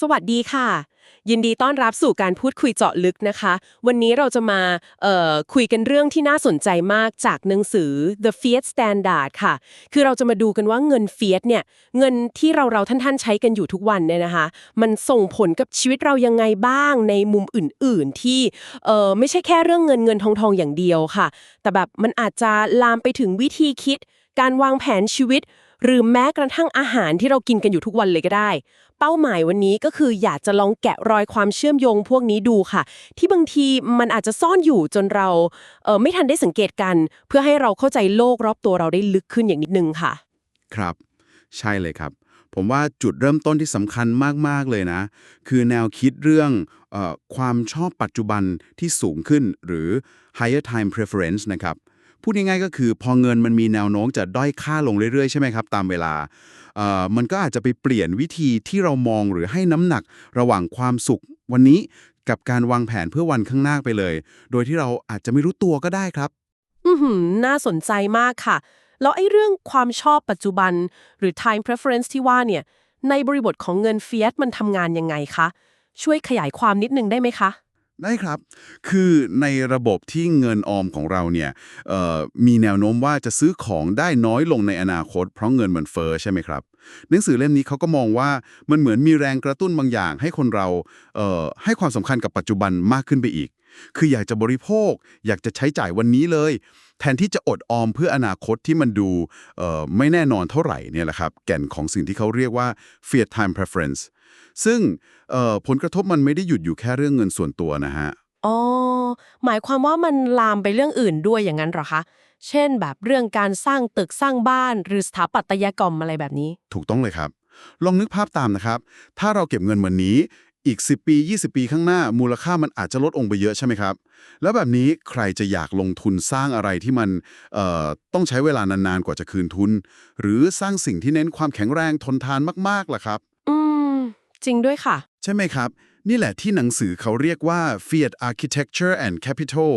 สวัสดีค่ะ ยินดีต้อนรับสู่การพูดคุยเจาะลึกนะคะ วันนี้เราจะมาคุยกันเรื่องที่น่าสนใจมากจากหนังสือ The Fiat Standard ค่ะ คือเราจะมาดูกันว่าเงิน Fiat เนี่ยเงินที่เราเราท่านๆใช้กันอยู่ทุกวันเนี่ยนะคะ มันส่งผลกับชีวิตเรายังไงบ้างในมุมอื่น ๆ ที่ไม่ใช่แค่เรื่องเงินเงินทองทองอย่างเดียวค่ะ แต่แบบมันอาจจะลามไปถึงวิธีคิด การวางแผนชีวิต หรือแม้กระทั่งอาหารที่เรากินกันอยู่ทุกวันเลยก็ได้ เป้าหมายวันนี้ก็คืออยากจะลองแกะรอยความเชื่อมโยงพวกนี้ดูค่ะ ที่บางทีมันอาจจะซ่อนอยู่จนเราเออไม่ทันได้สังเกตกัน เพื่อให้เราเข้าใจโลกรอบตัวเราได้ลึกขึ้นอย่างนิดนึงค่ะ ครับ ใช่เลยครับ ผมว่าจุดเริ่มต้นที่สำคัญมาก ๆ เลยนะ คือแนวคิดเรื่องเออความชอบปัจจุบันที่สูงขึ้นหรือ higher time preference นะครับ พูดง่ายๆก็คือ พอเงินมันมีแนวโน้มจะด้อยค่าลงเรื่อยๆ ใช่ไหมครับ ตามเวลาเอ่อมันก็อาจจะไปเปลี่ยนวิธีที่เรามองหรือให้น้ำหนักระหว่างความสุขวันนี้กับการวางแผนเพื่อวันข้างหน้าไปเลย โดยที่เราอาจจะไม่รู้ตัวก็ได้ครับ อือหือ น่าสนใจมากค่ะ แล้วไอ้เรื่องความชอบปัจจุบัน หรือ time preference ที่ว่าเนี่ย ในบริบทของเงินเฟียสมันทำงานยังไงคะ ช่วยขยายความนิดนึงได้ไหมคะ ได้ครับ คือในระบบที่เงินออมของเราเนี่ยมีแนวโน้มว่าจะซื้อของได้น้อยลงในอนาคต เพราะเงินมันเฟอ้อใช่ไหมครับ หนังสือเล่มนี้เขาก็มองว่ามันเหมือนมีแรงกระตุ้นบางอย่าง ให้คนเราเให้ความสำคัญกับปัจจุบันมากขึ้นไปอีก คืออยากจะบริโภค อยากจะใช้จ่ายวันนี้เลย ทนที่จะอดออมเพื่ออนาคตที่มันดูเอ่อไม่แน่นอนเท่าไหร่เนี่ยแหละครับแก่นของสิ่งที่เขาเรียกว่า fiat time preference ซึ่งเอ่อผลกระทบมันไม่ได้หยุดอยู่แค่เรื่องเงินส่วนตัวนะฮะอ๋อหมายความว่ามันลามไปเรื่องอื่นด้วยอย่างนั้นเหรอคะ เช่นแบบเรื่องการสร้างตึกสร้างบ้าน หรือสถาปัตยกรรมอะไรแบบนี้ ถูกต้องเลยครับ ลองนึกภาพตามนะครับ ถ้าเราเก็บเงินวันนี้ อีก 10 ปี 20 ปีข้างหน้ามูลค่ามันอาจจะลดองค์ไปเยอะใช่ไหมครับ แล้วแบบนี้ใครจะอยากลงทุนสร้างอะไรที่มันเอ่อต้องใช้เวลานานๆกว่าจะคืนทุน หรือสร้างสิ่งที่เน้นความแข็งแรงทนทานมากๆล่ะครับ อืม จริงด้วยค่ะ ใช่ไหมครับ นี่แหละที่หนังสือเขาเรียกว่า Fiat Architecture and Capital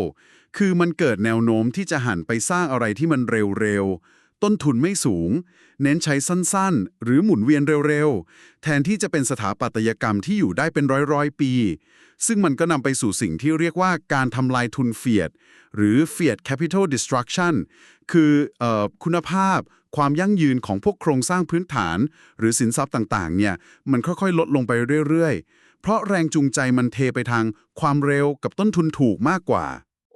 คือมันเกิดแนวโน้มที่จะหันไปสร้างอะไรที่มันเร็วๆ ต้นทุนไม่สูง เน้นใช้สั้นๆ หรือหมุนเวียนเร็วๆ แทนที่จะเป็นสถาปัตยกรรมที่อยู่ได้เป็นร้อยๆ ปี ซึ่งมันก็นำไปสู่สิ่งที่เรียกว่าการทำลายทุนเฟียดหรือ Fiat Capital Destruction คือออคุณภาพ ความยั่งยืนของพวกโครงสร้างพื้นฐาน หรือสินทรัพย์ต่างๆ เนี่ย มันค่อยๆ ลดลงไปเรื่อยๆ เพราะแรงจูงใจมันเทไปทางความเร็วกับต้นทุนถูกมากกว่า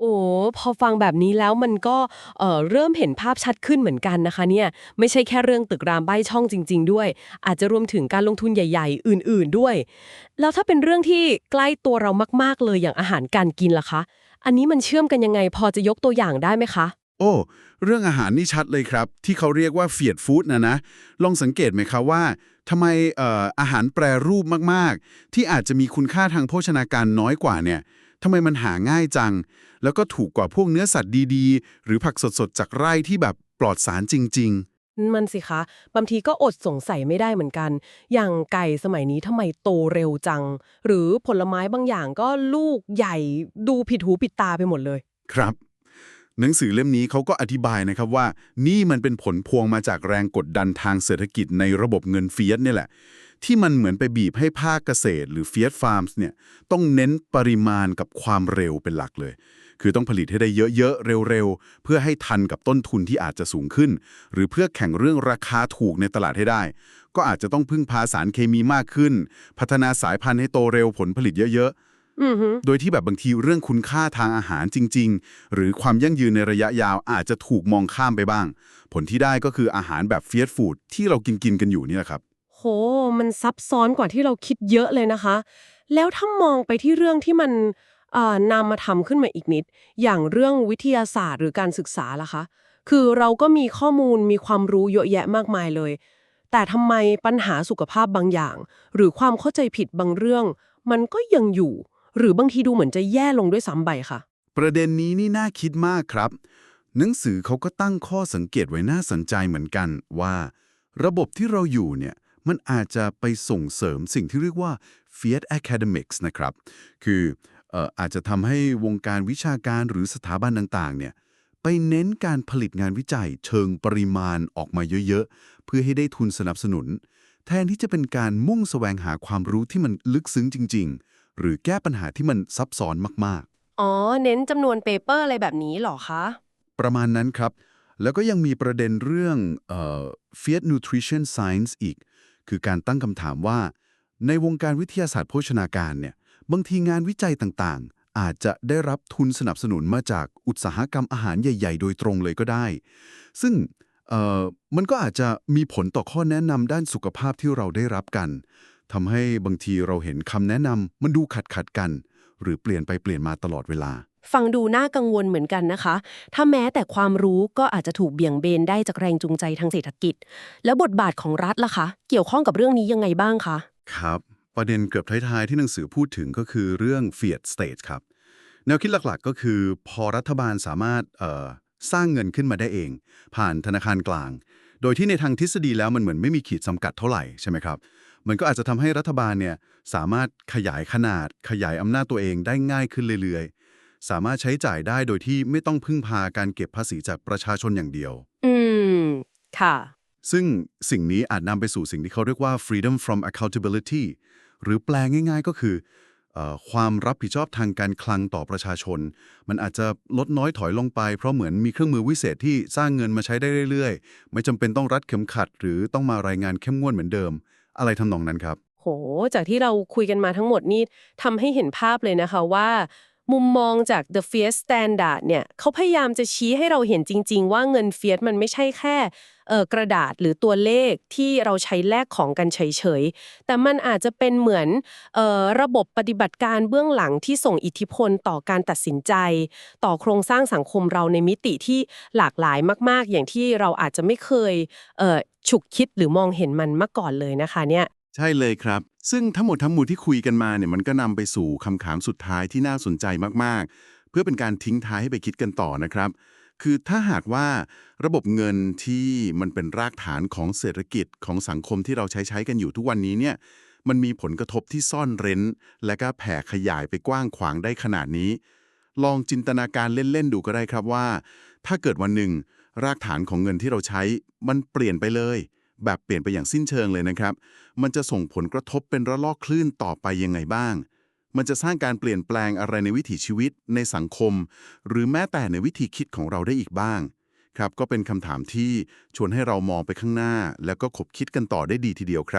โอ้พอฟังแบบนี้แล้วมันก็เเริ่มเห็นภาพชัดขึ้นเหมือนกันนะคะเนี่ยไม่ใช่แค่เรื่องตึกรามใบ้ช่องจริง ๆ ด้วย อาจจะรวมถึงการลงทุนใหญ่ๆ อื่นๆด้วย แล้วถ้าเป็นเรื่องที่ใกล้ตัวเรามากๆเลยอย่างอาหารการกินล่ะคะ อันนี้มันเชื่อมกันยังไงพอจะยกตัวอย่างได้ไหมคะ โอ้ เรื่องอาหารนี่ชัดเลยครับ ที่เขาเรียกว่าเฟียดฟู้ดนะนะ ลองสังเกตไหมครับว่าทำไมอออาหารแปรรูปมากๆ ที่อาจจะมีคุณค่าทางโภชนาการน้อยกว่าเนี่ย ทำไมมันหาง่ายจัง แล้วก็ถูกกว่าพวกเนื้อสัตว์ดีๆ หรือผักสดๆ จากไร่ที่แบบปลอดสารจริงมันสิคะ บางทีก็อดสงสัยไม่ได้เหมือนกัน อย่างไก่สมัยนี้ทำไมโตเร็วจัง หรือผลไม้บางอย่างก็ลูกใหญ่ดูผิดหูผิดตาไปหมดเลยๆครับ หนังสือเล่มนี้เขาก็อธิบายนะครับว่า นี่มันเป็นผลพวงมาจากแรงกดดันทางเศรษฐกิจในระบบเงินเฟียสเนี่ยแหละ ที่มันเหมือนไปบีบให้ภาคเกษตรหรือเฟียสฟาร์มส์เนี่ยต้องเน้นปริมาณกับความเร็วเป็นหลักเลย คือต้องผลิตให้ได้เยอะๆ เร็วๆ เพื่อให้ทันกับต้นทุนที่อาจจะสูงขึ้น หรือเพื่อแข่งเรื่องราคาถูกในตลาดให้ได้ ก็อาจจะต้องพึ่งพาสารเคมีมากขึ้น พัฒนาสายพันธุ์ให้โตเร็วผลผลิตเยอะๆ โดยที่แบบบางทีเรื่องคุณค่าทางอาหารจริง ๆ หรือความยั่งยืนในระยะยาวอาจจะถูกมองข้ามไปบ้าง ผลที่ได้ก็คืออาหารแบบเฟียสฟู้ดที่เรากินกินๆกันอยู่นี่แหละครับ โห มันซับซ้อนกว่าที่เราคิดเยอะเลยนะคะ แล้วถ้ามองไปที่เรื่องที่มันเอ่อนำมาทำขึ้นมาอีกนิด อย่างเรื่องวิทยาศาสตร์หรือการศึกษาล่ะคะ คือเราก็มีข้อมูลมีความรู้เยอะแยะมากมายเลย แต่ทำไมปัญหาสุขภาพบางอย่าง หรือความเข้าใจผิดบางเรื่อง มันก็ยังอยู่ หรือบางทีดูเหมือนจะแย่ลงด้วยซ้ำไปค่ะ ประเด็นนี้นี่น่าคิดมากครับ หนังสือเขาก็ตั้งข้อสังเกตไว้น่าสนใจเหมือนกันว่า ระบบที่เราอยู่เนี่ยมันอาจจะไปส่งเสริมสิ่งที่เรียกว่า Fiat Academics นะครับ คืออออาจจะทำให้วงการวิชาการหรือสถาบันต่างๆเนี่ยไปเน้นการผลิตงานวิจัยเชิงปริมาณออกมาเยอะๆ เพื่อให้ได้ทุนสนับสนุน แทนที่จะเป็นการมุ่งแสวงหาความรู้ที่มันลึกซึ้งจริง ๆ หรือแก้ปัญหาที่มันซับซ้อนมากอ๋อ เน้นจำนวนเปเปอร์อะไรแบบนี้เหรอคะๆประมาณนั้นครับ แล้วก็ยังมีประเด็นเรื่องเอ่อ Fiat Nutrition Science อีก คือการตั้งคำถามว่า ในวงการวิทยาศาสตร์โภชนาการเนี่ยบางทีงานวิจัยต่างๆ อาจจะได้รับทุนสนับสนุนมาจากอุตสาหกรรมอาหารใหญ่ ๆ โดยตรงเลยก็ได้ ซึ่งเอ่อมันก็อาจจะมีผลต่อข้อแนะนำด้านสุขภาพที่เราได้รับกัน ทำให้บางทีเราเห็นคำแนะนำมันดูขัดขัดๆกัน หรือเปลี่ยนไปเปลี่ยนมาตลอดเวลา ฟังดูน่ากังวลเหมือนกันนะคะ ถ้าแม้แต่ความรู้ก็อาจจะถูกเบี่ยงเบนได้จากแรงจูงใจทางเศรษฐกิจ แล้วบทบาทของรัฐล่ะคะ เกี่ยวข้องกับเรื่องนี้ยังไงบ้างคะ ครับ ประเด็นเกือบท้ายๆที่หนังสือพูดถึงก็คือเรื่อง Fiat State ครับ แนวคิดหลักๆ ก็คือ พอรัฐบาลสามารถเอ่อสร้างเงินขึ้นมาได้เอง ผ่านธนาคารกลาง โดยที่ในทางทฤษฎีแล้วมันเหมือนไม่มีขีดจำกัดเท่าไหร่ใช่ไหมครับ มันก็อาจจะทำให้รัฐบาลเนี่ยสามารถขยายขนาด ขยายอำนาจตัวเองได้ง่ายขึ้นเรื่อยๆ สามารถใช้จ่ายได้โดยที่ไม่ต้องพึ่งพาการเก็บภาษีจากประชาชนอย่างเดียว อืม ค่ะ ซึ่งสิ่งนี้อาจนำไปสู่สิ่งที่เขาเรียกว่า freedom from accountability หรือแปลง่ายๆก็คือเออความรับผิดชอบทางการคลังต่อประชาชน มันอาจจะลดน้อยถอยลงไป เพราะเหมือนมีเครื่องมือวิเศษที่สร้างเงินมาใช้ได้เรื่อยๆ ไม่จำเป็นต้องรัดเข็มขัด หรือต้องมารายงานเข้มงวดเหมือนเดิม อะไรทำนองนั้นครับ โห จากที่เราคุยกันมาทั้งหมดนี่ทำให้เห็นภาพเลยนะคะว่า มุมมองจาก The Fiat Standard เนี่ยเขาพยายามจะชี้ให้เราเห็นจริง ๆ ว่าเงินเฟียสมันไม่ใช่แค่กระดาษหรือตัวเลขที่เราใช้แลกของกันเฉยๆ แต่มันอาจจะเป็นเหมือนออระบบปฏิบัติการเบื้องหลังที่ส่งอิทธิพลต่อการตัดสินใจ ต่อโครงสร้างสังคมเราในมิติที่หลากหลายมาก ๆ อย่างที่เราอาจจะไม่เคยฉุกคิดหรือมองเห็นมันมาก่อนเลยนะคะเนี่ย ใช่เลยครับ ซึ่งทั้งหมดทั้งมวลที่คุยกันมาเนี่ยมันก็นำไปสู่คำถามสุดท้ายที่น่าสนใจมากๆ เพื่อเป็นการทิ้งท้ายให้ไปคิดกันต่อนะครับ คือถ้าหากว่าระบบเงินที่มันเป็นรากฐานของเศรษฐกิจของสังคมที่เราใช้ใช้กันอยู่ทุกวันนี้เนี่ยมันมีผลกระทบที่ซ่อนเร้น และก็แผ่ขยายไปกว้างขวางได้ขนาดนี้ ลองจินตนาการเล่น ๆ ดูก็ได้ครับว่า ถ้าเกิดวันหนึ่ง รากฐานของเงินที่เราใช้มันเปลี่ยนไปเลย แบบเปลี่ยนไปอย่างสิ้นเชิงเลยนะครับ มันจะส่งผลกระทบเป็นระลอกคลื่นต่อไปยังไงบ้าง มันจะสร้างการเปลี่ยนแปลงอะไรในวิถีชีวิตในสังคม หรือแม้แต่ในวิธีคิดของเราได้อีกบ้าง ครับ ก็เป็นคำถามที่ชวนให้เรามองไปข้างหน้า แล้วก็ขบคิดกันต่อได้ดีทีเดียวครับ